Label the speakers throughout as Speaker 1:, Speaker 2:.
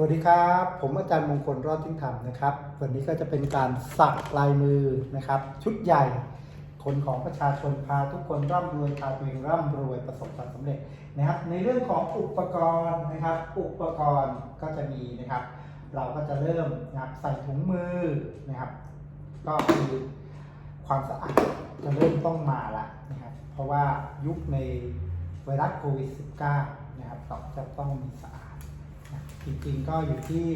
Speaker 1: สวัสดีครับ ผมอาจารย์มงคลรอดทิ้งธรรมนะครับ วันนี้ก็จะเป็นการสักลายมือนะครับ ชุดใหญ่ คนของประชาชนพาทุกคนร่ำรวยพาตัวเองร่ำรวยประสบความสำเร็จนะครับในเรื่องของอุปกรณ์นะครับ อุปกรณ์ก็จะมีนะครับ เราก็จะเริ่มนะครับใส่ถุงมือนะครับ ก็คือความสะอาดจะเริ่มต้องมาละนะครับ เพราะว่ายุคในไวรัสโควิด -19 นะครับเราจะต้องมีสะอาด จริงๆก็อยู่ที่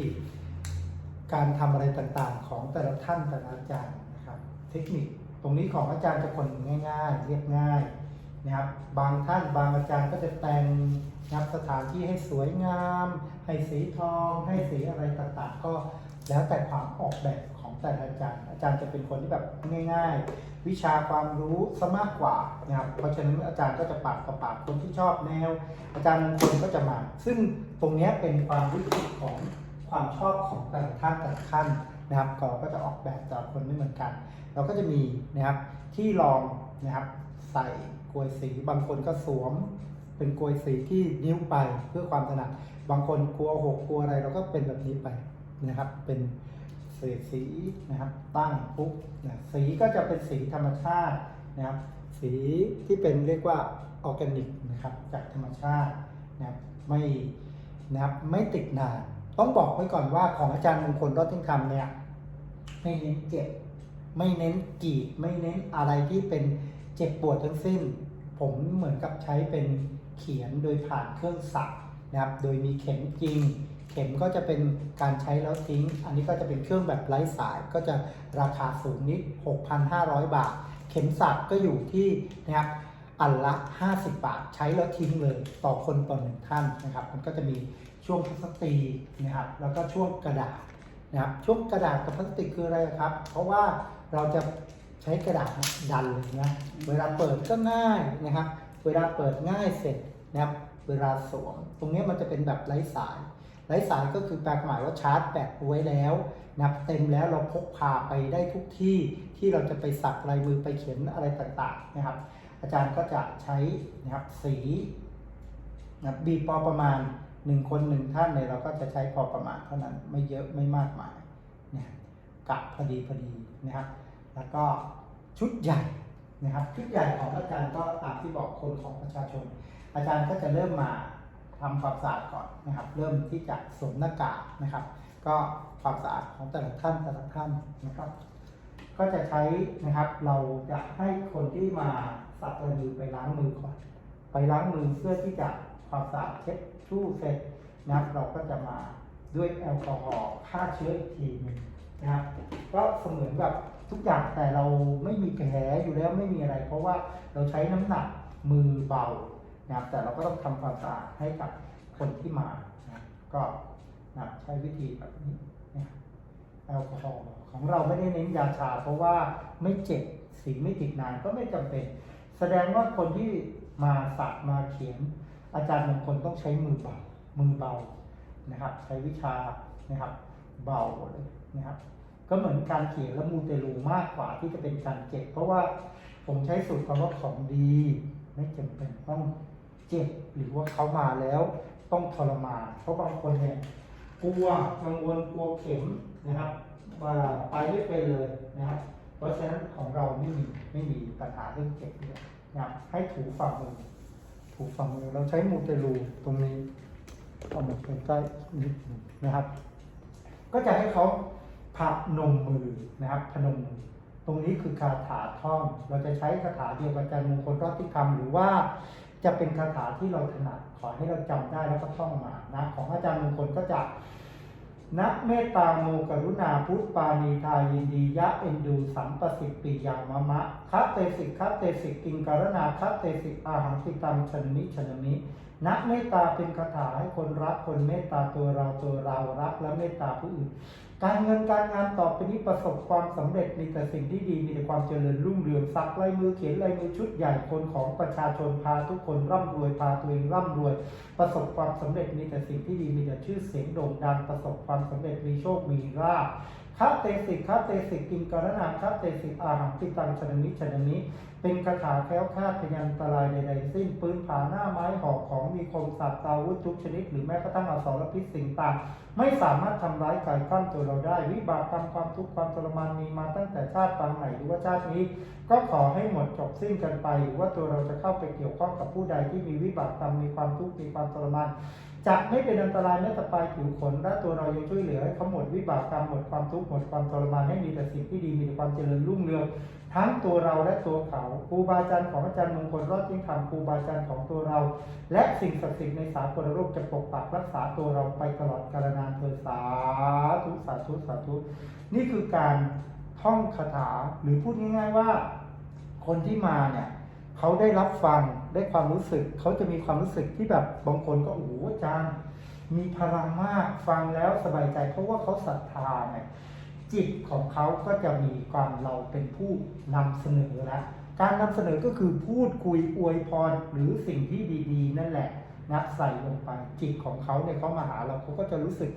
Speaker 1: การทำอะไรต่างๆ ของแต่ละท่านแต่ละอาจารย์นะครับ เทคนิคตรงนี้ของอาจารย์จะคนง่าย ๆ เรียบง่ายนะครับ บางท่านบางอาจารย์ก็จะแต่งนะครับสถานที่ให้สวยงาม ให้สีทอง ให้สีอะไรต่างๆ ก็ แล้วแต่ความออกแบบของแต่ละอาจารย์ อาจารย์จะเป็นคนที่แบบง่าย ๆ วิชาความรู้ซะมากกว่านะครับเพราะฉะนั้นอาจารย์ก็จะปากกับปากคนที่ชอบแนว อาจารย์มงคลก็จะมา ซึ่งตรงนี้เป็นความวิจิตรของความชอบของแต่ละท่านแต่ละท่านนะครับก็ก็จะออกแบบแต่ละคนไม่เหมือนกัน เราก็จะมีนะครับที่รองนะครับใส่กลวยสีบางคนก็สวมเป็นกลวยสีที่นิ้วไปเพื่อความถนัดบางคนกลัวหกกลัวอะไรเราก็เป็นแบบนี้ไป นะครับ เป็นเศษสีนะครับ ตั้งปุ๊บนะสีก็จะเป็นสีธรรมชาตินะครับ สีที่เป็นเรียกว่าออร์แกนิกนะครับ จากธรรมชาตินะครับไม่นะครับไม่ติดนาน ต้องบอกไว้ก่อนว่าของอาจารย์มงคลรอดทิ้งคำเนี่ยไม่เน้นเจ็บ ไม่เน้นกรีดไม่เน้นอะไรที่เป็นเจ็บปวดทั้งสิ้น ผมเหมือนกับใช้เป็นเขียนโดยผ่านเครื่องสักนะครับ โดยมีเข็มจริง เข็มก็จะเป็นการใช้แล้วทิ้ง อันนี้ก็จะเป็นเครื่องแบบไร้สายก็จะราคาสูงนิด 6,500 บาท เข็มสักก็อยู่ที่นะครับอันละ 50 บาท ใช้แล้วทิ้งเลยต่อคนต่อหนึ่งท่านนะครับ มันก็จะมีช่วงพลาสติกนะครับ แล้วก็ช่วงกระดาษนะครับ ช่วงกระดาษกับพลาสติกคืออะไรครับ เพราะว่าเราจะใช้กระดาษดันเลยนะ เวลาเปิดก็ง่ายนะครับ เวลาเปิดง่ายเสร็จนะครับ เวลาสวม ตรงนี้มันจะเป็นแบบไร้สาย ไร้สายก็คือแปลหมายว่าชาร์จแบตไว้แล้วนับเต็มแล้วเราพกพาไปได้ทุกที่ที่เราจะไปสักลายมือไปเขียนอะไรต่างๆนะครับ อาจารย์ก็จะใช้นะครับสีนะบบีพอประมาณหนึ่งคนหนึ่งท่านเนี่ยเราก็จะใช้พอประมาณเท่านั้นไม่เยอะไม่มากมายเนี่ยกะพอดีพอดีนะครับ แล้วก็ชุดใหญ่นะครับชุดใหญ่ของอาจารย์ก็ตามที่บอกคนของประชาชน อาจารย์ก็จะเริ่มมา ทำความสะอาดก่อนนะครับ เริ่มที่จะสวมหน้ากากนะครับ ก็ความสะอาดของแต่ละท่านแต่ละท่านนะครับ ก็จะใช้นะครับเราจะให้คนที่มาสักลายมือไปล้างมือก่อน ไปล้างมือเพื่อที่จะความสะอาดเช็ดชู่เสร็จนะครับเราก็จะมาด้วยแอลกอฮอล์ฆ่าเชื้ออีกทีหนึงนะครับก็เสมือนแบบทุกอย่างแต่เราไม่มีแผลอยู่แล้วไม่มีอะไร เพราะว่าเราใช้น้ำหนักมือเบา นะครับแต่เราก็ต้องทำความสะอาดให้กับคนที่มานะก็นะใช้วิธีแบบนี้นะแอลกอฮอล์ของเราไม่ได้เน้นยาชา เพราะว่าไม่เจ็บสีไม่ติดนานก็ไม่จำเป็น แสดงว่าคนที่มาสักมาเขียน อาจารย์บางคนต้องใช้มือเบามือเบานะครับ ใช้วิชานะครับ เบาเลยนะครับ ก็เหมือนการเขียนและมูเตลูมากกว่าที่จะเป็นการเจ็บ เพราะว่าผมใช้สูตรคำว่าของดี ไม่จำเป็นต้อง เจ็บหรือว่าเขามาแล้วต้องทรมานเพราะบางคนเนี่ยกลัวกังวลกลัวเข็มนะครับว่าไปไม่เป็นเลยนะครับ เพราะฉะนั้นของเราไม่มีไม่มีปัญหาเรื่องเจ็บเลยนะครับให้ถูฝ่ามือถูฝ่ามือเราใช้มูเตลูตรงนี้เอามาใกล้นิดหนึงนะครับ ก็จะให้เขาพนมมือนะครับพนมมือตรงนี้คือคาถาท่อง เราจะใช้คาถาเดียวกับอาจารย์มงคลรอดที่คำหรือว่า จะเป็นคาถาที่เราถนัดขอให้เราจำได้แล้วก็ท่องมานะของอาจารย์มงคลก็จะนะเมตตาโมกรุณาพุทธปานีทายินดียะเอ็นดูสัมปสิปิยังมะมะคัตเตสิกคัตเตสิกกิงการณาคัตเตสิกอาหังสิตังชนมิชนมินะเมตตาเป็นคาถาให้คนรักคนเมตตาตัวเราตัวเรารักและเมตตาผู้อื่น การเงินการงานต่อไปนี้ประสบความสำเร็จมีแต่สิ่งที่ดีมีแต่ความเจริญรุ่งเรืองสักลายมือเขียนลายมือชุดใหญ่คนของประชาชนพาทุกคนร่ำรวยพาตัวเองร่ำรวย ประสบความสำเร็จมีแต่สิ่งที่ดีมีแต่ชื่อเสียงโด่งดังประสบความสำเร็จมีโชคมีลาภ คัตเตสิกคัตเตสิกกินกรณาคัตเตสิกอาหังติตังชนนิชนนี้เป็นคาถาแคล้วคลาดพยันตรายใดๆสิ้นปืนผาหน้าไม้หอกของมีคมสัตว์อาวุธทุกชนิด หรือแม้กระทั่งอสรพิษสิ่งต่างไม่สามารถทำร้ายกายข้ามตัวเราได้ วิบากกรรมความทุกข์ความทรมานมีมาตั้งแต่ชาติปางไหนหรือว่าชาตินี้ ก็ขอให้หมดจบสิ้นกันไป หรือว่าตัวเราจะเข้าไปเกี่ยวข้องกับผู้ใดที่มีวิบากกรรมมีความทุกข์มีความทรมาน จะไม่เป็นอันตรายแม้แต่ปลายผิวขนและตัวเรายังช่วยเหลือให้เขาหมดวิบากกรรมหมดความทุกข์หมดความทรมานให้มีแต่สิ่งที่ดีมีแต่ความเจริญรุ่งเรืองทั้งตัวเราและตัวเขาครูบาอาจารย์ของอาจารย์มงคลรอดยิ่งธรรมครูบาอาจารย์ของตัวเรา และสิ่งศักดิ์สิทธิ์ในสากลโลกจะปกปักรักษาตัวเราไปตลอดกาลนานเถิดสาธุสาธุสาธุนี่คือการท่องคาถาหรือพูดง่าย ๆว่า คนที่มาเนี่ยเขาได้รับฟัง ได้ความรู้สึกเขาจะมีความรู้สึกที่แบบบางคนก็โอ้โหอาจารย์ มีพลังมากฟังแล้วสบายใจ เพราะว่าเขาศรัทธาไงจิตของเขาก็จะมีความเราเป็นผู้นำเสนอแล้วการนำเสนอก็คือพูดคุยอวยพรหรือสิ่งที่ดี ๆ นั่นแหละนะใส่ลงไปจิตของเขาเนี่ยเขามาหาเราเขาก็จะรู้สึก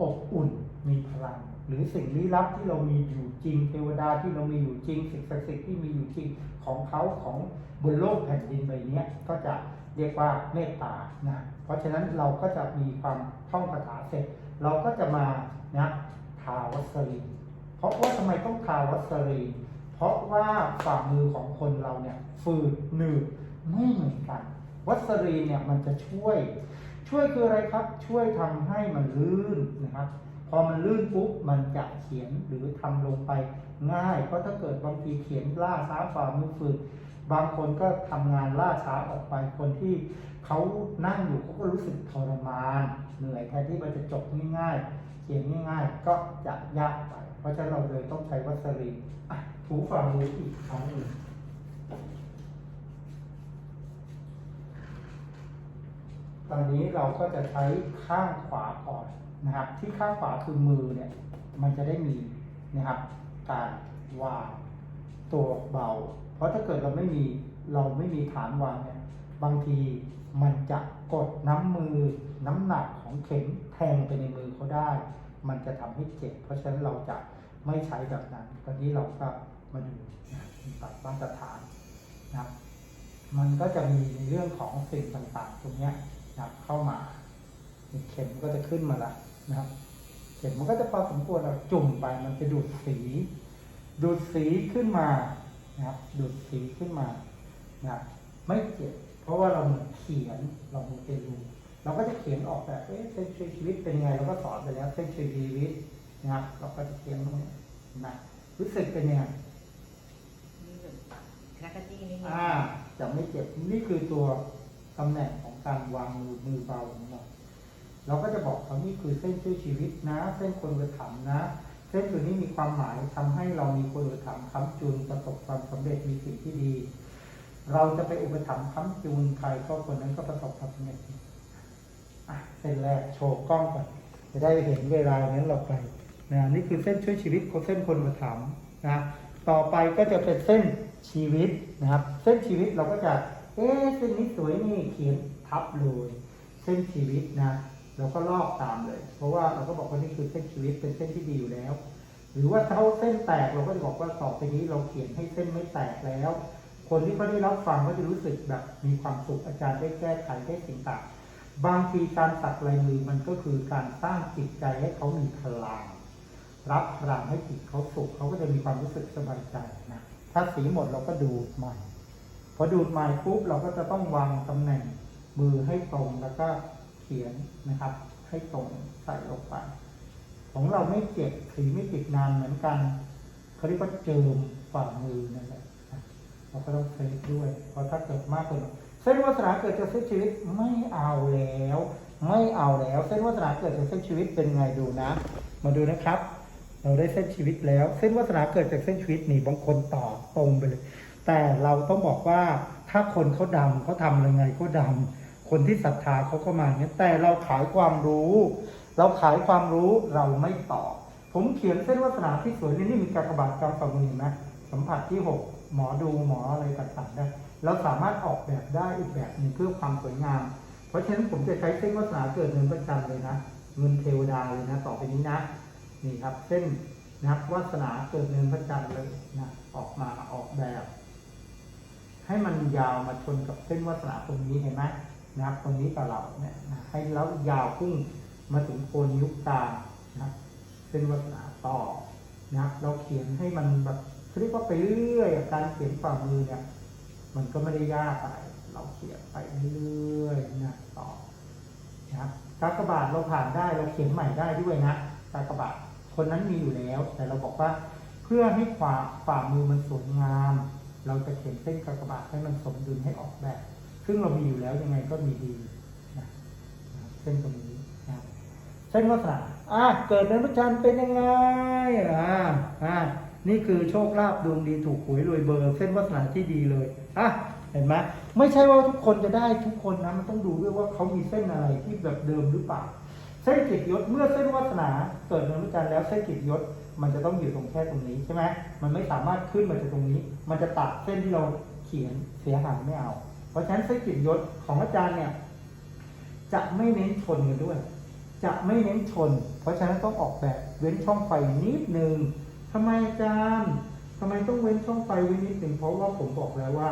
Speaker 1: อบอุ่น มีพลัง หรือสิ่งลี้ลับที่เรามีอยู่จริง เทวดาที่เรามีอยู่จริง สิ่งศักดิ์สิทธิ์ที่มีอยู่จริงของเขาของบนโลกแผ่นดินใบนี้ก็จะเรียกว่าเมตตานะเพราะฉะนั้นเราก็จะมีความท่องคาถาเสร็จ เราก็จะมานะทาวัสรีเพราะว่าทำไมต้องทาวัสรีเพราะว่าฝ่ามือของคนเราเนี่ยฝืดหนืดไม่เหมือนกัน วัสรีเนี่ยมันจะช่วย ช่วยคืออะไรครับ ช่วยทำให้มันลื่นนะครับ อมันลื่นปุ๊บมันจะเขียนหรือทำลงไปง่าย เพราะถ้าเกิดบางทีเขียนล่าช้าฝ่ามือฝืดบางคนก็ทำงานล่าช้าออกไปคนที่เขานั่งอยู่เขาก็รู้สึกทรมาน เหนื่อยแทนที่มันจะจบง่ายๆเขียนง่ายๆ ก็จะยากไป เพราะฉะนั้นเราเลยต้องใช้วัสลีนถูฝ่ามืออีกครั้งหนึ่งตอนนี้เราก็จะใช้ข้างขวาก่อน นะครับ ที่ข้างขวาคือมือเนี่ยมันจะได้มีนะครับการวางตัวเบา เพราะถ้าเกิดเราไม่มีเราไม่มีฐานวางเนี่ยบางทีมันจะกดน้ำมือน้ำหนักของเข็มแทงไปในมือเขาได้ มันจะทำให้เจ็บ เพราะฉะนั้นเราจะไม่ใช้แบบนั้น ตอนนี้เราก็มาดูนะครับมาตรฐานนะครับมันก็จะมีในเรื่องของสิ่งต่างๆ ตรงนี้นับเข้ามาเข็มก็จะขึ้นมาละ นะครับเข็มมันก็จะพอสมควรเราจุ่มไปมันจะดูดสี ดูดสีขึ้นมานะครับ ดูดสีขึ้นมานะครับไม่เจ็บเพราะว่าเราเหมือนเขียนเรามีเป็นรูเราก็จะเขียนออกแบบเอ๊ะเส้นช่วยชีวิตเป็นไงเราก็สอนไปแล้วเส้นช่วยชีวิตนะครับเราก็จะเขียนตรงนี้นะรู้สึกเป็นยังไง
Speaker 2: นี่แบบคลักกะจี้นิดนึง
Speaker 1: อ่าจะไม่เจ็บนี่คือตัวตำแหน่งของการวางมือมือเบาของ เราก็จะบอกเขานี่คือเส้นช่วยชีวิตนะ เส้นคนกระถมนะ เส้นตัวนี้มีความหมายทำให้เรามีคนกระถมค้ำจุนประสบความสำเร็จมีสิ่งที่ดี เราจะไปอุปถัมภ์ค้ำจุนใครก็คนนั้นก็ประสบความสำเร็จอะเส้นแรกโชว์กล้องก่อนจะได้เห็นเวลานั้นเราไปนะนี่คือเส้นช่วยชีวิตเส้นคนกระถมนะต่อไปก็จะเป็นเส้นชีวิตนะครับ เส้นชีวิตเราก็จะเอ๊เส้นนี้สวยนี่เขียนทับเลยเส้นชีวิตนะ เราก็ลอกตามเลย เพราะว่าเราก็บอกว่านี่คือเส้นชีวิตเป็นเส้นที่ดีอยู่แล้ว หรือว่าถ้าเส้นแตกเราก็จะบอกว่าต่อไปนี้เราเขียนให้เส้นไม่แตกแล้ว คนที่เขาได้รับฟังก็จะรู้สึกแบบมีความสุขอาจารย์ได้แก้ไขได้สิ่งต่างบางทีการสักลายมือมันก็คือการสร้างจิตใจให้เขามีพลังรับพลังให้จิตเขาสุขเขาก็จะมีความรู้สึกสบายใจนะถ้าสีหมดเราก็ดูดใหม่พอดูดใหม่ปุ๊บเราก็จะต้องวางตำแหน่งมือให้ตรงแล้วก็ ขียนนะครับ ให้ตรงใส่ลงไป ของเราไม่เจ็บสีไม่ติดนานเหมือนกันเขาเรียกว่าเจิมฝ่ามือนั่นแหละเราก็ต้องเซฟด้วย เพราะถ้าเกิดมากเกินไปเส้นวาสนาเกิดจากเส้นชีวิตไม่เอาแล้ว ไม่เอาแล้ว เส้นวาสนาเกิดจากเส้นชีวิตเป็นไงดูนะ มาดูนะครับ เราได้เส้นชีวิตแล้ว เส้นวาสนาเกิดจากเส้นชีวิตนี่บางคนต่อตรงไปเลย แต่เราต้องบอกว่าถ้าคนเขาดำเขาทำยังไงก็ดำ คนที่ศรัทธาเขาก็มาอย่างนี้ยแต่เราขายความรู้ เราขายความรู้เราไม่ตอบผมเขียนเส้นวาสนาที่สวยนี่นี่มีการกระบาดกำฝ่ามือนะสัมผัสที่หกหมอดูหมออะไรต่างๆได้เราสามารถออกแบบได้อีกแบบหนึ่งเพื่อความสวยงาม เพราะฉะนั้นผมจะใช้เส้นวาสนาเกิดเงินประจำเลยนะเงินเทวดาเลยนะต่อไปนี้นะนี่ครับ เส้นนะครับวาสนาเกิดเนินพระจันทร์เลยนะออกมาออกแบบ ให้มันยาวมาชนกับเส้นวาสนาตรงนี้เห็นไหม นะครับตรงนี้กับเราเนี่ยนะให้แล้วยาวพุ่งมาถึงโคนนิ้วกลางนะเส้นวาสนาต่อนะครับเราเขียนให้มันแบบเรียกว่าไปเรื่อยการเขียนฝ่ามือเนี่ยมันก็ไม่ได้ยากอะไรเราเขียนไปเรื่อยนะต่อนะครับกากบาทเราผ่านได้เราเขียนใหม่ได้ด้วยนะกากบาทคนนั้นมีอยู่แล้ว แต่เราบอกว่าเพื่อให้ฝ่าฝ่ามือมันสวยงาม เราจะเขียนเส้นกากบาทให้มันสมดุลให้ออกแบบ ซึ่งเรามีอยู่แล้วยังไงก็มีดีนะเส้นตรงนี้นะเส้นวัฒนาอะเกิดในพระจันทร์เป็นยังไงอ่าอ่านี่คือโชคลาภดวงดีถูกหวยรวยเบอร์ เส้นวัฒนาที่ดีเลยอะเห็นไหมไม่ใช่ว่าทุกคนจะได้ทุกคนนะมันต้องดูด้วยว่าเขามีเส้นอะไรที่แบบเดิมหรือเปล่าเส้นเกียรติยศเมื่อเส้นวัฒนาเกิดในพระจันทร์แล้วเส้นเกียรติยศมันจะต้องอยู่ตรงแค่ตรงนี้ใช่ไหมมันไม่สามารถขึ้นมาจากตรงนี้ มันจะตัดเส้นที่เราเขียนเสียหายไม่เอา เพราะฉะนั้นเส้กิจยศของอาจารย์เนี่ย จะไม่เน้นชนกันด้วย จะไม่เน้นชน เพราะฉะนั้นต้องออกแบบเว้นช่องไฟนิดนึงทำไมอาจารย์ทำไมต้องเว้นช่องไฟไว้นิดนึงเพราะว่าผมบอกแล้วว่า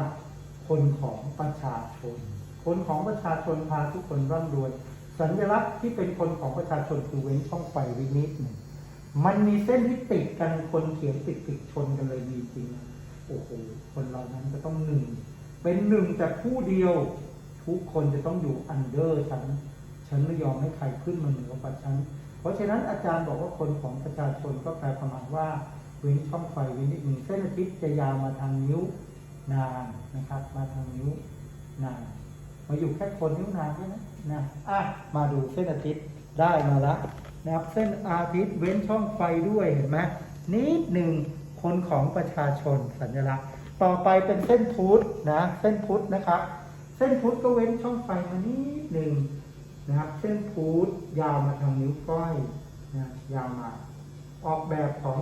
Speaker 1: คนของประชาชน คนของประชาชนพาทุกคนร่ำรวย สัญลักษณ์ที่เป็นคนของประชาชนคือเว้นช่องไฟไว้นิดหนึ่งมันมีเส้นที่ติดกันคนเขียนติดติดชนกันเลยมีจริงโอ้โหคนเรานั้นจะต้องหนึ่ง เป็นหนึ่งแต่ผู้เดียว ทุกคนจะต้องอยู่อันเดอร์ฉัน ฉันไม่ยอมให้ใครขึ้นมาเหนือกว่าฉัน เพราะฉะนั้นอาจารย์บอกว่าคนของประชาชนก็แปลความหมายว่าเว้นช่องไฟว้นิดหนึ่งเส้นอาทิตย์จะยาวมาทางนิ้วนางนะครับ มาทางนิ้วนางมาอยู่แค่คนนิ้วนางแค่นั้นนะอะมาดูเส้นอาทิตย์ได้มาละนะครับเส้นอาทิตย์เว้นช่องไฟด้วยเห็นไหมนิดหนึ่งคนของประชาชนสัญลักษณ์ ต่อไปเป็นเส้นพุทธนะเส้นพุทธนะครับ เส้นพุทธก็เว้นช่องไฟมานิดหนึ่งนะครับ เส้นพุทธยาวมาทางนิ้วก้อยนะยาวมา ออกแบบของ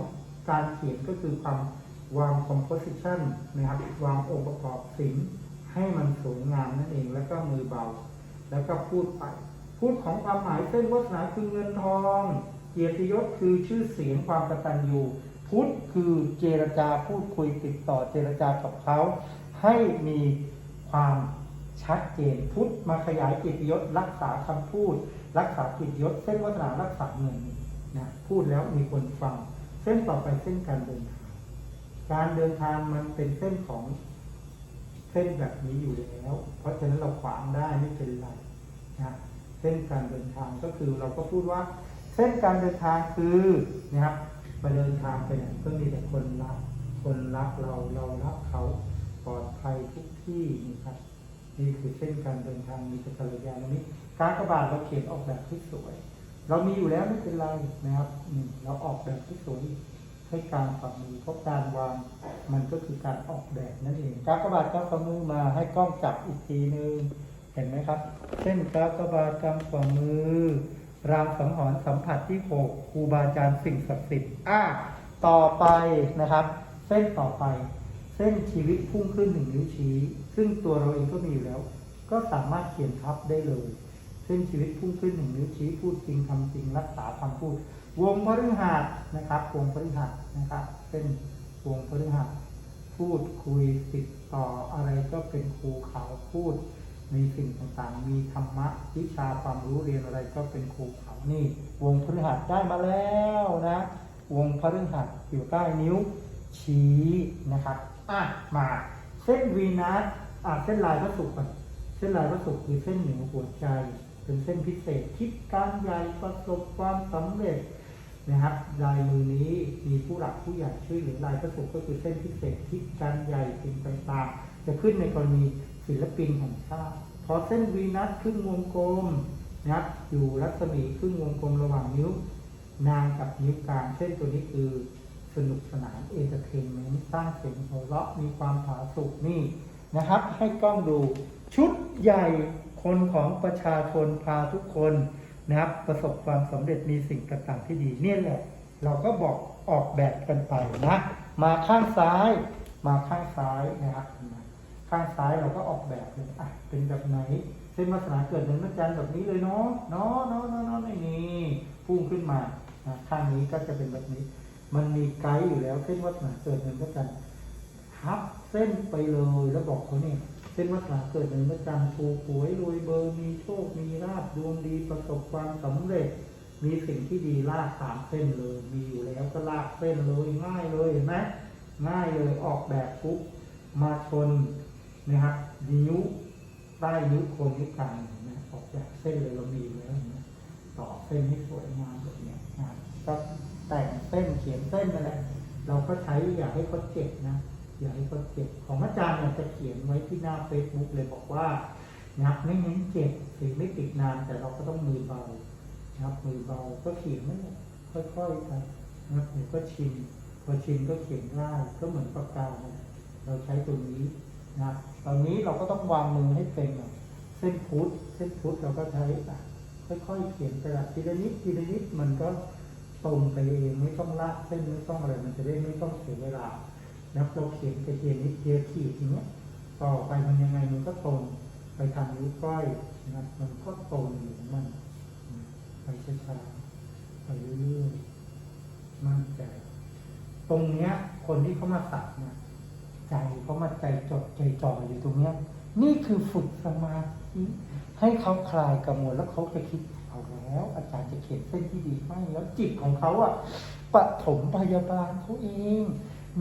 Speaker 1: การเขียนก็คือความวาง composition นะครับ วางองค์ประกอบสินให้มันสวยงามนั่นเอง แล้วก็มือเบา แล้วก็พูดไป พูดของความหมายเส้นวัฒนาคือเงินทอง เกียรติยศคือชื่อเสียงความกตัญญู พุทธคือเจรจาพูดคุยติดต่อเจรจากับเขา ให้มีความชัดเจนพุทธมาขยายเกียรติยศรักษาคำพูด รักษากียรติยศเส้นวัฒนารักษาเงินนะพูดแล้วมีคนฟัง เส้นต่อไปเส้นการเดินทาง การเดินทางมันเป็นเส้นของเส้นแบบนี้อยู่แล้ว เพราะฉะนั้นเราขวางได้ไม่เป็นไรนะเส้นการเดินทางก็คือเราก็พูดว่า เส้นการเดินทางคือนะครับ มาเดินทางไปไหนก็มีแต่คนรัก คนรักเราเรารักเขาปลอดภัยทุกที่นะครับนี่คือเส้นการเดินทางมีแต่กัลยาณมิตรการกระบาดเราเขียนออกแบบที่สวย เรามีอยู่แล้วไม่เป็นไรนะครับอืมเราออกแบบที่สวยให้การฝ่ามือเพราะการวางมันก็คือการออกแบบนั่นเองการกระบาดกำฝ่ามือมาให้กล้องจับอีกทีนึงเห็นไหมครับ เส้นการกระบาทกำฝ่ามือ รางสังหรณ์สัมผัสที่หกครูบาอาจารย์สิ่งศักดิ์สิทธิ์อะต่อไปนะครับ เส้นต่อไป เส้นชีวิตพุ่งขึ้นหนึ่งนิ้วชี้ ซึ่งตัวเราเองก็มีอยู่แล้ว ก็สามารถเขียนทับได้เลย เส้นชีวิตพุ่งขึ้นหนึ่งนิ้วชี้พูดจริงทำจริงรักษาคำพูด วงพฤหัสนะครับ วงพฤหัสนะครับ เส้นวงพฤหัสพูดคุยติดต่ออะไรก็เป็นครูเขาพูด มีสิ่งต่างๆ มีธรรมะวิชาความรู้เรียนอะไรก็เป็นครูเขานี่ วงพฤหัสได้มาแล้วนะ วงพฤหัสอยู่ใต้นิ้วชี้นะครับอะมาเส้นวีนัสอะเส้นลายพระศุกร์ก่อนเส้นลายพระศุกร์คือเส้นเหนือหัวใจ เป็นเส้นพิเศษคิดการใหญ่ประสบความสำเร็จนะครับลายมือนี้มีผู้หลักผู้ใหญ่ช่วยเหลือลายพระศุกร์ก็คือเส้นพิเศษคิดการใหญ่สิ่งต่างๆ จะขึ้นในกรณี ศิลปินแห่งชาติพอเส้นวีนัสครึ่งวงกลมนะครับอยู่รัศมีครึ่งวงกลมระหว่างนิ้วนางกับนิ้วกลางเส้นตัวนี้คือสนุกสนานเอนเตอร์เทนเมนต์สร้างเสียงหัวเราะมีความผาสุกนี่นะครับ ให้กล้องดูชุดใหญ่คนของประชาชนพาทุกคนนะครับ ประสบความสำเร็จมีสิ่งต่างๆที่ดีเนี่ยแหละ เราก็บอกออกแบบกันไปนะ มาข้างซ้าย มาข้างซ้ายนะครับ ข้างซ้ายเราก็ออกแบบเลยอะเป็นแบบไหน เส้นวาสนาเกิดเหมือนพระจันทร์แบบนี้เลยเนาะเนาะเนาะเนาะเนาะไม่มีพุ่งขึ้นมานะข้างนี้ก็จะเป็นแบบนี้ มันมีไกด์อยู่แล้วเส้นวัฒนาเกิดเงินพระจันทร์ทับเส้นไปเลยแล้วบอกเขาเนี่ยเส้นวัฒนาเกิดเงินพระจันทร์ถูกหวยรวยเบอร์มีโชคมีลาบดวงดีประสบความสำเร็จ มีสิ่งที่ดีลากสามเส้นเลย มีอยู่แล้วก็ลากเส้นเลยง่ายเลยเห็นไหมง่ายเลยออกแบบปุ๊บมาชน นะครับนิ้วใต้นิ้วโคนนิ้วกลางนไหมออกแบบเส้นเลยเรามีแล้วนไหมต่อเส้นให้สวยงามแบบเนี้ยนะครับก็แต่งเส้นเขียนเส้นนั่นแหละ เราก็ใช้อย่าให้เขาเจ็บนะอย่าให้เขาเจ็บของอาจารย์เนี่ยจะเขียนไว้ที่หน้าเฟซบุ๊กเลยบอกว่านะครับไม่เน้นเจ็บสิ่งไม่ติดนานแต่เราก็ต้องมือเบานะครับมือเบาก็เขียนไม่ได้ค่อยๆไปนะครับเดี๋ยวก็ชินพอชินก็เขียนง่ายก็เหมือนปากกาเนี่ยเราใช้ตัวนี้ นะครับตอนนี้เราก็ต้องวางมือให้เป็นเส้นพุทธเส้นพุทธเราก็ใช้ค่อยๆเขียนไปละทีละนิดทีละนิดมันก็ตรงไปเองไม่ต้องลากเส้นไม่ต้องอะไรมันจะได้ไม่ต้องเสียเวลาแล้วเราเขียนไปเขียนนิดเดียวขีดอย่างเงี้ยต่อไปมันยังไงมันก็ตรงไปทางนิ้วก้อยนะครับมันก็ตรงอยู่มันไปช้าๆไปเรื่อยๆมั่นใจ ตรงเนี้ย คนที่เขามาสักเนี่ย ใจเขามาใจจดใจจ่ออยู่ตรงเนี้ย นี่คือฝึกสมาธิให้เขาคลายกังวลแล้วเขาจะคิดเอาแล้ว อาจารย์จะเขียนเส้นที่ดีให้แล้วจิตของเขาอะปฐมพยาบาลเขาเอง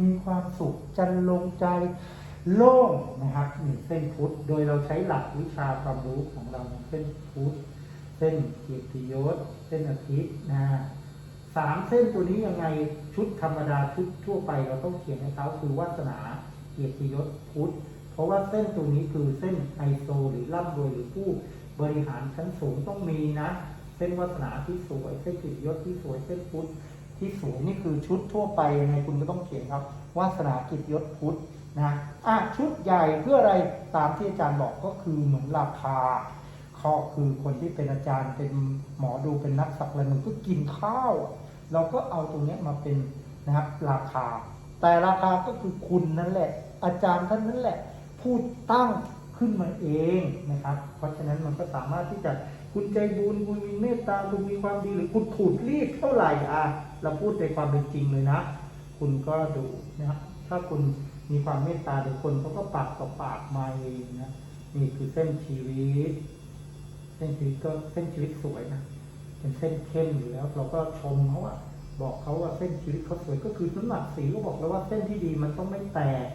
Speaker 1: มีความสุขจันลงใจโล่งนะครับนี่เส้นพุทธโดยเราใช้หลักวิชาความรู้ของเราเส้นพุทธเส้นเกียรติยศเส้นอาทิตย์นะสามเส้นตัวนี้ยังไงชุดธรรมดาชุดทั่วไปเราต้องเขียนให้เขาคือวาสนา กียรติยศพุทธ เพราะว่าเส้นตัวนี้คือเส้นไฮโซหรือร่ำรวยหรือผู้บริหารชั้นสูงต้องมีนะ เส้นวาสนาที่สวยเส้นเกียรติยศที่สวยเส้นพุทธที่สวยนี่คือชุดทั่วไปยังไงคุณก็ต้องเขียนครับวาสนากียรติยศพุทธนะอะชุดใหญ่เพื่ออะไรตามที่อาจารย์บอกก็คือเหมือนราคาข้อคือคนที่เป็นอาจารย์เป็นหมอดูเป็นนักสักลายมือก็กินข้าว เราก็เอาตรงนี้มาเป็นนะครับราคา แต่ราคาก็คือคุณนั่นแหละ อาจารย์ท่านนั้นแหละพูดตั้งขึ้นมาเองนะครับ เพราะฉะนั้นมันก็สามารถที่จะคุณใจบุญคุณมีเมตตาคุณมีความดีหรือคุณถูกรีดเท่าไหร่อะเราพูดในความเป็นจริงเลยนะ คุณก็ดูนะครับ ถ้าคุณมีความเมตตาเดี๋ยวคนเขาก็ปากต่อปากมาเองนะนี่คือเส้นชีวิต เส้นชีวิตก็เส้นชีวิตสวยนะเป็นเส้นเข้มอยู่แล้ว เราก็ชมเขาอะบอกเขาว่าเส้นชีวิตเขาสวยก็คือน้ำหนักสีก็บอกแล้วว่าเส้นที่ดีมันต้องไม่แตก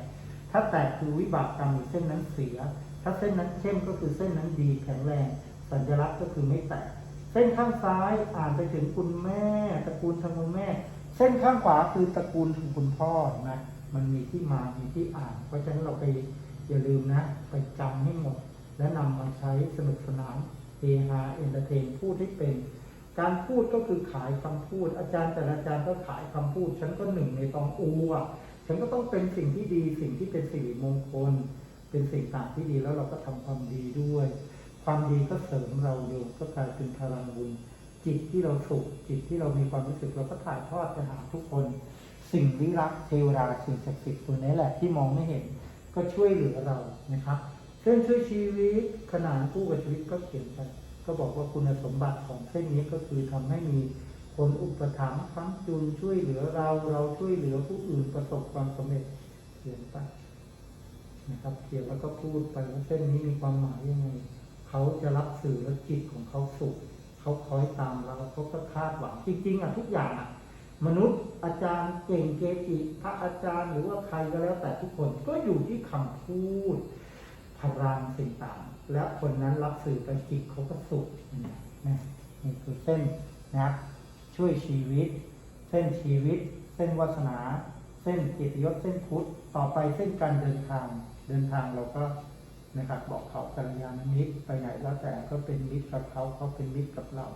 Speaker 1: ถ้าแตกคือวิบากกรรมเส้นนั้นเสีย ถ้าเส้นนั้นเข้มก็คือเส้นนั้นดีแข็งแรง สัญลักษณ์ก็คือไม่แตก เส้นข้างซ้ายอ่านไปถึงคุณแม่ ตระกูลทางคุณแม่ เส้นข้างขวาคือตระกูลของคุณพ่อนะมันมีที่มา มีที่อ่าน เพราะฉะนั้นเราไปอย่าลืมนะ ไปจำให้หมด และนำมาใช้สนุกสนานเฮฮาเอนเตอร์เทนพูดให้เป็น การพูดก็คือขายคำพูด อาจารย์แต่ละอาจารย์ก็ขายคำพูด ฉันก็หนึ่งในตองอูอะ ฉันก็ต้องเป็นสิ่งที่ดี สิ่งที่เป็นสิริมงคล เป็นสิ่งต่างที่ดีแล้วเราก็ทำความดีด้วย ความดีก็เสริมเราโยมก็กลายเป็นพลังบุญ จิตที่เราสุขจิตที่เรามีความรู้สึกเราก็ถ่ายทอดไปหาทุกคน สิ่งลี้ลับเทวดาสิ่งศักดิ์สิทธิ์ตัวนี้แหละที่มองไม่เห็น ก็ช่วยเหลือเรานะครับเส้นช่วยชีวิตขนานคู่กับชีวิตก็เขียนไปก็บอกว่าคุณสมบัติของเส้นนี้ก็คือทำให้มี คนอุปถัมภ์ค้ำจุนช่วยเหลือเราเราช่วยเหลือผู้อื่นประสบความสำเร็จเขียนไปนะครับเขียนแล้วก็พูดไปว่าเส้นนี้มีความหมายยังไงเขาจะรับสื่อและจิตของเขาสุขเขาคอยตามเราเขาก็คาดหวังจริงๆอะทุกอย่างอะมนุษย์อาจารย์เก่งเกจิพระอาจารย์หรือว่าใครก็แล้วแต่ทุกคนก็อยู่ที่คำพูดพลังสิ่งต่างและคนนั้นรับสื่อไปจิตเขาก็สุขนะนี่คือเส้นนะครับ ช่วยชีวิต เส้นชีวิต เส้นวาสนา เส้นเกียรติยศเส้นพุทธต่อไปเส้นการเดินทางเดินทางเราก็นะครับบอกเขากัลยาณมิตรไปไหนแล้วแต่ก็เป็นมิตรกับเขาเขาเป็นมิตรกับเรา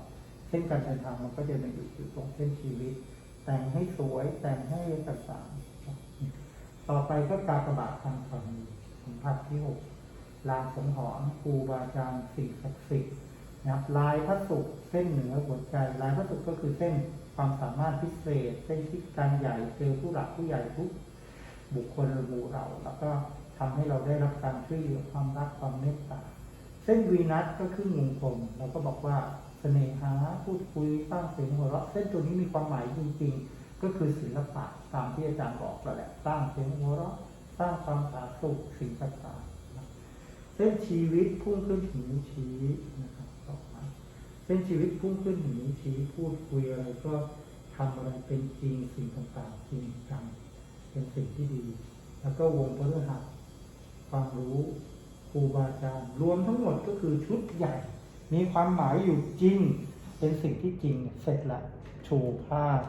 Speaker 1: เส้นการเดินทางมันก็จะมาอยู่อยู่ตรงเส้นชีวิต แต่งให้สวยแต่งให้ต่างๆต่อไปก็การกบาททางฝั่งมือของภาคที่หกลางสังหรณ์ครูบาอาจารย์สิ่งศักดิ์สิทธิ์ นะครับลายพระศุกร์เส้นเหนือหัวใจ ลายพระศุกร์ก็คือเส้นความสามารถพิเศษ เส้นที่การใหญ่เจอผู้หลักผู้ใหญ่ทุกบุคคลหมู่เราแล้วก็ทำให้เราได้รับการช่วยเหลือความรักความเมตตา เส้นวีนัสก็คือมงคลเราก็บอกว่าเสน่หาพูดคุยสร้างเสียงหัวเราะเส้นตัวนี้มีความหมายจริงๆ ก็คือศิลปะตามที่อาจารย์บอกแล้วแหละสร้างเสียงหัวเราะสร้างความผาสุกสิ่งต่างๆเส้นชีวิตพุ่งขึ้นถึงนิ้วชี้นะครับต่อมา เส้นชีวิตพุ่งขึ้นถึงนิ้ชี้พูดคุยอะไรก็ทำอะไรเป็นจริงสิ่งต่างๆจริงจังเป็นสิ่งที่ดี แล้วก็วงพฤหัสความรู้ครูบาอาจารย์รวมทั้งหมดก็คือชุดใหญ่ มีความหมายอยู่จริง เป็นสิ่งที่จริงเนี่ยเสร็จละโชว์ภาพ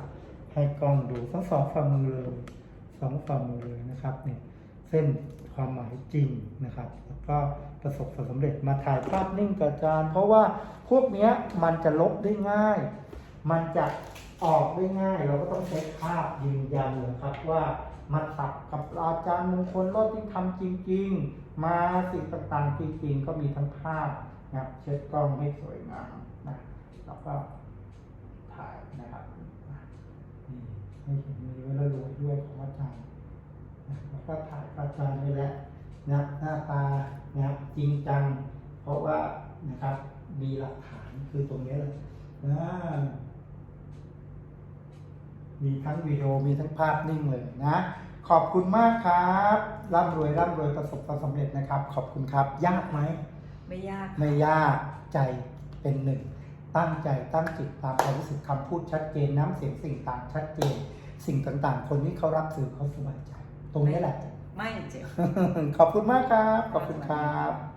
Speaker 1: ให้กล้องดูทั้งสองฝ่ามือเลยสองฝ่ามือเลยนะครับเนี่ยเส้นความหมายจริงนะครับ แล้วก็ ประสบความสำเร็จมาถ่ายภาพนิ่งกับอาจารย์ เพราะว่าพวกเนี้ยมันจะลบได้ง่าย มันจะออกได้ง่าย เราก็ต้องใช้ภาพยืนยันนะครับว่ามาสักกับอาจารย์มงคลรอดที่ทำจริง ๆ มาสิ่งต่างๆจริงๆ ก็มีทั้งภาพนะครับเช็ดกล้องให้สวยงามนะแล้วก็ถ่ายนะครับนี่ให้เห็นมีไว้แล้วรวยด้วยของอาจารย์แล้วก็ถ่ายอาจารย์นี่แหละ นะหน้าตานะครับจริงจัง เพราะว่านะครับมีหลักฐานคือตรงนี้เลยนะมีทั้งวิดีโอมีทั้งภาพนิ่งเลยนะ ขอบคุณมากครับร่ำรวยร่ำรวยประสบความสำเร็จนะครับ ขอบคุณครับ ยากไหม
Speaker 2: ไม่ยาก
Speaker 1: ไม่ยากใจเป็นหนึ่งตั้งใจตั้งจิตตามความรู้สึกคำพูดชัดเจนน้ำเสียงสิ่งต่างชัดเจน สิ่งต่างๆ คนที่เขารับสื่อเขาสบายใจ ตรงนี้แหละ
Speaker 2: ไม่เจ็บ
Speaker 1: ขอบคุณมากครับ ขอบคุณครับ